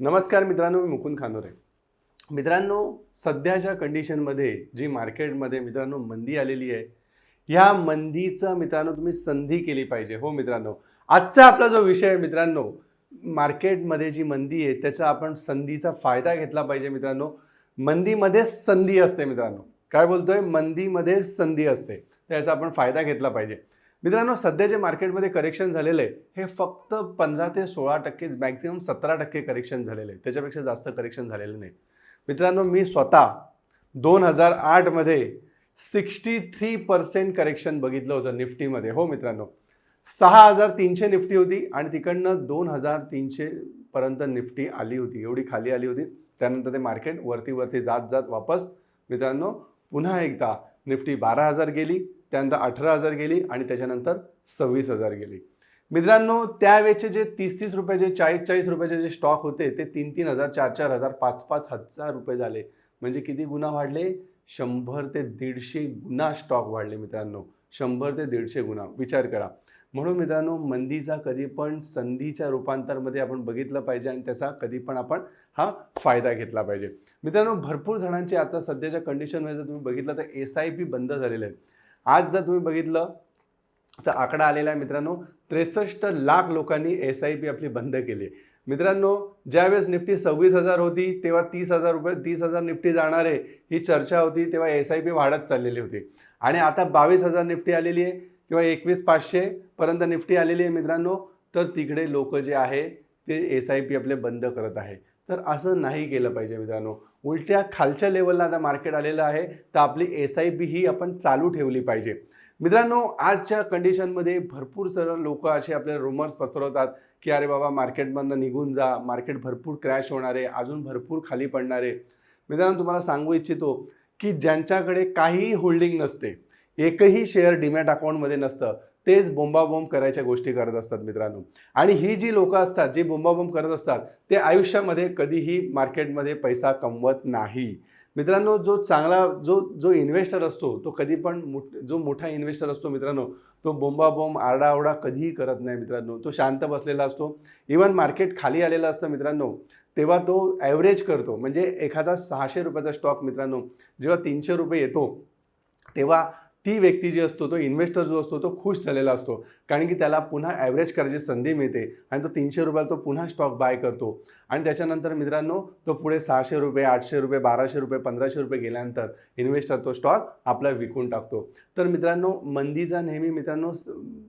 नमस्कार मित्रांनो मी मुकुंद खानोरे. मित्रांनो सध्याच्या कंडिशनमध्ये जी मार्केटमध्ये मित्रांनो मंदी आलेली आहे ह्या मंदीचं मित्रांनो तुम्ही संधी केली पाहिजे. हो मित्रांनो आजचा आपला जो विषय आहे मित्रांनो मार्केटमध्ये जी मंदी आहे त्याचा आपण संधीचा फायदा घेतला पाहिजे मित्रांनो. मंदीमध्येच संधी असते मित्रांनो. काय बोलतोय? मंदीमध्ये संधी असते. त्याचा आपण फायदा घेतला पाहिजे. मित्रांनो सध्या जे मार्केटमध्ये करेक्शन झालेलं आहे हे फक्त पंधरा ते सोळा टक्के मॅक्झिमम सतरा टक्के करेक्शन झालेलं आहे. त्याच्यापेक्षा जास्त करेक्शन झालेलं नाही. मित्रांनो मी स्वतः दोन हजार आठमध्ये सिक्स्टी थ्री पर्सेंट करेक्शन बघितलं होतं निफ्टीमध्ये. हो मित्रांनो. सहा हजार तीनशे निफ्टी होती आणि तिकडनं दोन हजार तीनशे पर्यंत निफ्टी आली होती. एवढी खाली आली होती. त्यानंतर ते मार्केट वरती वरती जात जात वापस मित्रांनो पुन्हा एकदा निफ्टी बारा हजार गेली त्यानंतर अठरा हजार गेली आणि त्याच्यानंतर सव्वीस हजार गेली. मित्रांनो त्यावेळेचे जे तीस तीस रुपयाचे चाळीस चाळीस रुपयाचे जे स्टॉक होते ते तीन तीन हजार चार चार हजार पाच पाच हजार रुपये झाले. म्हणजे किती गुन्हा वाढले? शंभर ते दीडशे गुन्हा स्टॉक वाढले मित्रांनो. शंभर ते दीडशे गुन्हा. विचार करा. म्हणून मित्रांनो मंदीचा कधी पण संधीच्या रूपांतरमध्ये आपण बघितलं पाहिजे आणि त्याचा कधी पण आपण हा फायदा घेतला पाहिजे. मित्रांनो भरपूर जणांचे आता सध्याच्या कंडिशनमध्ये जर तुम्ही बघितलं तर एस आय पी बंद झालेलं आहे आज जर तुम्ही बघितलं तर आकडा आलेला आहे मित्रांनो त्रेसष्ट लाख लोकांनी एस आय पी आपली बंद केली. आहे मित्रांनो ज्यावेळेस निफ्टी सव्वीस हजार होती तेव्हा तीस हजार रुपये तीस हजार निफ्टी जाणार आहे ही चर्चा होती तेव्हा एस आय पी वाढत चाललेली होती. आणि आता बावीस हजार निफ्टी आलेली आहे. किंवा एकवीस पाचशेपर्यंत निफ्टी आलेली आहे मित्रांनो तर तिकडे लोक जे आहे ते एस आय पी आपले बंद करत आहे. तर असं नाही केलं पाहिजे मित्रांनो. उलट्या खालच्या लेवलला आता मार्केट आलेलं आहे तर आपली एस आय पी ही आपण चालू ठेवली पाहिजे. मित्रांनो आजच्या कंडिशनमध्ये भरपूर सर्व लोक असे आपले रुमर्स पसरवतात की अरे बाबा मार्केटमधनं निघून जा मार्केट भरपूर क्रॅश होणार आहे अजून भरपूर खाली पडणार आहे. मित्रांनो तुम्हाला सांगू इच्छितो की ज्यांच्याकडे काहीही होल्डिंग नसते एकही शेअर डिमॅट अकाउंटमध्ये नसतं. तेच बोंबाबोंब करायच्या गोष्टी करत असतात मित्रांनो. आणि ही जी लोकं असतात जी बोंबाबोंब करत असतात ते आयुष्यामध्ये कधीही मार्केटमध्ये पैसा कमवत नाही. मित्रांनो जो चांगला जो जो इन्व्हेस्टर असतो तो कधी पण मोठ जो मोठा इन्व्हेस्टर असतो मित्रांनो तो बोंबाबोंब आरडाओरडा कधीही करत नाही मित्रांनो. तो शांत बसलेला असतो. इवन मार्केट खाली आलेलं असतं मित्रांनो तेव्हा तो ॲव्हरेज करतो. म्हणजे एखादा सहाशे रुपयाचा स्टॉक मित्रांनो जेव्हा तीनशे रुपये येतो तेव्हा ती व्यक्ती जी असतो तो इन्व्हेस्टर जो असतो तो खुश झालेला असतो. कारण की त्याला पुन्हा ॲव्हरेज करायची संधी मिळते आणि तो तीनशे रुपयाला तो पुन्हा स्टॉक बाय करतो. आणि त्याच्यानंतर मित्रांनो तो पुढे सहाशे रुपये आठशे रुपये बाराशे रुपये पंधराशे रुपये गेल्यानंतर इन्व्हेस्टर तो स्टॉक आपला विकून टाकतो. तर मित्रांनो मंदीचा नेहमी मित्रांनो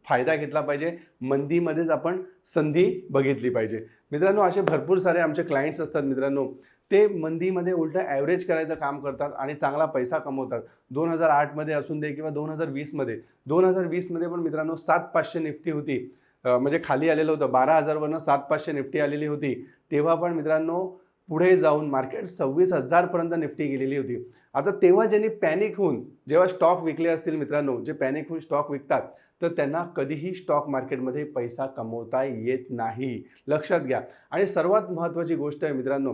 फायदा घेतला पाहिजे. मंदीमध्येच आपण संधी बघितली पाहिजे. मित्रांनो असे भरपूर सारे आमचे क्लायंट्स असतात मित्रांनो. ते मंदीमध्ये उलटं ॲव्हरेज करायचं काम करतात आणि चांगला पैसा कमवतात. दोन हजार आठमध्ये असून दे किंवा दोन हजार वीसमध्ये दोन हजार वीसमध्ये पण मित्रांनो सात पाचशे निफ्टी होती. म्हणजे खाली आलेलं होतं. बारा हजारवरनं सात पाचशे निफ्टी आलेली होती. तेव्हा पण मित्रांनो पुढे जाऊन मार्केट सव्वीस हजारपर्यंत निफ्टी गेलेली होती. आता तेव्हा ज्यांनी पॅनिक होऊन जेव्हा स्टॉक विकले असतील मित्रांनो जे पॅनिक होऊन स्टॉक विकतात तर त्यांना कधीही स्टॉक मार्केटमध्ये पैसा कमवता येत नाही. लक्षात घ्या. आणि सर्वात महत्त्वाची गोष्ट आहे मित्रांनो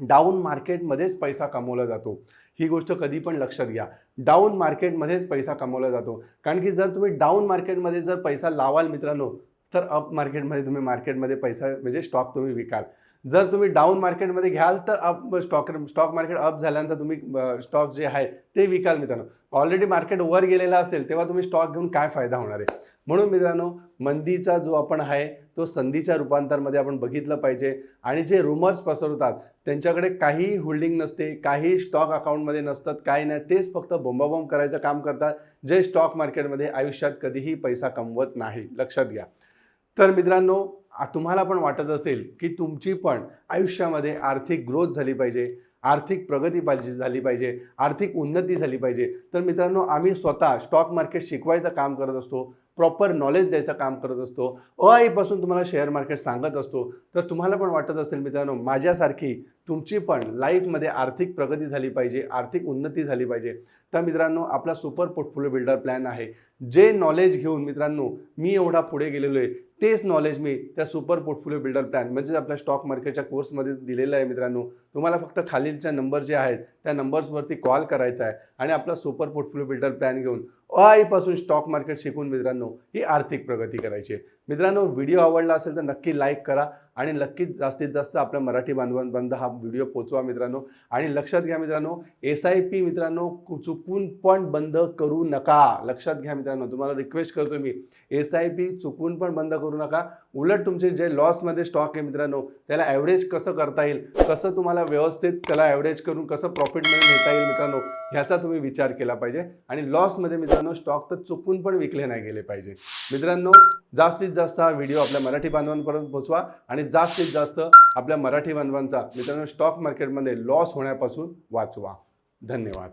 डाऊन मार्केटमध्येच पैसा कमवला जातो. ही गोष्ट कधी पण लक्षात घ्या. डाऊन मार्केटमध्येच पैसा कमवला जातो. कारण की जर तुम्ही डाऊन मार्केटमध्ये जर पैसा लावाल मित्रांनो तर अप मार्केटमध्ये तुम्ही मार्केटमध्ये पैसा म्हणजे स्टॉक तुम्ही विकाल. जर तुम्ही डाऊन मार्केटमध्ये घ्याल तर up stock stock market up झाल्यानंतर तुम्ही स्टॉक जे आहे ते विकाल मित्रांनो. ऑलरेडी मार्केट वर गेलेलं असेल तेव्हा तुम्ही स्टॉक घेऊन काय फायदा होणार आहे? म्हणून मित्रांनो मंदीचा जो आपण आहे तो संधीच्या रूपांतरमध्ये आपण बघितलं पाहिजे. आणि जे रुमर्स पसरवतात त्यांच्याकडे काहीही होल्डिंग नसते काही स्टॉक अकाउंटमध्ये नसतात काही नाही. तेच फक्त बोंबाबोंब करायचं काम करतात जे स्टॉक मार्केटमध्ये आयुष्यात कधीही पैसा कमवत नाही. लक्षात घ्या. तर मित्रांनो तुम्हाला पण वाटत असेल की तुमची पण आयुष्यामध्ये आर्थिक ग्रोथ झाली पाहिजे आर्थिक प्रगती पाहिजे झाली पाहिजे आर्थिक उन्नती झाली पाहिजे. तर मित्रांनो आम्ही स्वतः स्टॉक मार्केट शिकवायचं काम करत असतो. प्रॉपर नॉलेज द्यायचं काम करत असतो. अ आईपासून तुम्हाला शेअर मार्केट सांगत असतो. तर तुम्हाला पण वाटत असेल मित्रांनो माझ्यासारखी तुमची पण लाईफमध्ये आर्थिक प्रगती झाली पाहिजे आर्थिक उन्नती झाली पाहिजे. तर मित्रांनो आपला सुपर पोर्टफोलिओ बिल्डर प्लॅन आहे. जे नॉलेज घेऊन मित्रांनो मी एवढा पुढे गेलेलो आहे तेच नॉलेज मी त्या सुपर पोर्टफोलिओ बिल्डर प्लॅन म्हणजेच आपल्या स्टॉक मार्केटच्या कोर्समध्ये दिलेलं आहे मित्रांनो. तुम्हाला फक्त खालीलच्या नंबर जे आहेत त्या नंबर्सवरती कॉल करायचा आहे आणि आपला सुपर पोर्टफोलिओ बिल्डर प्लॅन घेऊन आईपासून स्टॉक मार्केट शिकून मित्रांनो ही आर्थिक प्रगती करायची आहे. मित्रांनो व्हिडिओ आवडला असेल तर नक्की लाईक करा. आणि नक्कीच जास्तीत जास्त आपल्या मराठी बांधवांपर्यंत हा व्हिडिओ पोचवा मित्रांनो. आणि लक्षात घ्या मित्रांनो एस आय पी मित्रांनो चुकून पण बंद करू नका. लक्षात घ्या मित्रांनो तुम्हाला रिक्वेस्ट करतो मी. एस आय पी चुकून पण बंद करू नका. उलट तुमचे जे लॉसमध्ये स्टॉक आहे मित्रांनो त्याला ॲव्हरेज कसं करता येईल? कसं तुम्हाला व्यवस्थित त्याला ॲव्हरेज करून कसं प्रॉफिटमध्ये नेता येईल मित्रांनो? ह्याचा तुम्ही विचार केला पाहिजे. आणि लॉसमध्ये मित्रांनो स्टॉक तर चुकून पण विकले नाही गेले पाहिजे. मित्रांनो जास्तीत जास्त हा व्हिडिओ आपल्या मराठी बांधवांपर्यंत पोचवा आणि जास्तीत जास्त आपल्या मराठी बांधवांचा मित्रांनो स्टॉक मार्केटमध्ये लॉस होण्यापासून वाचवा. धन्यवाद.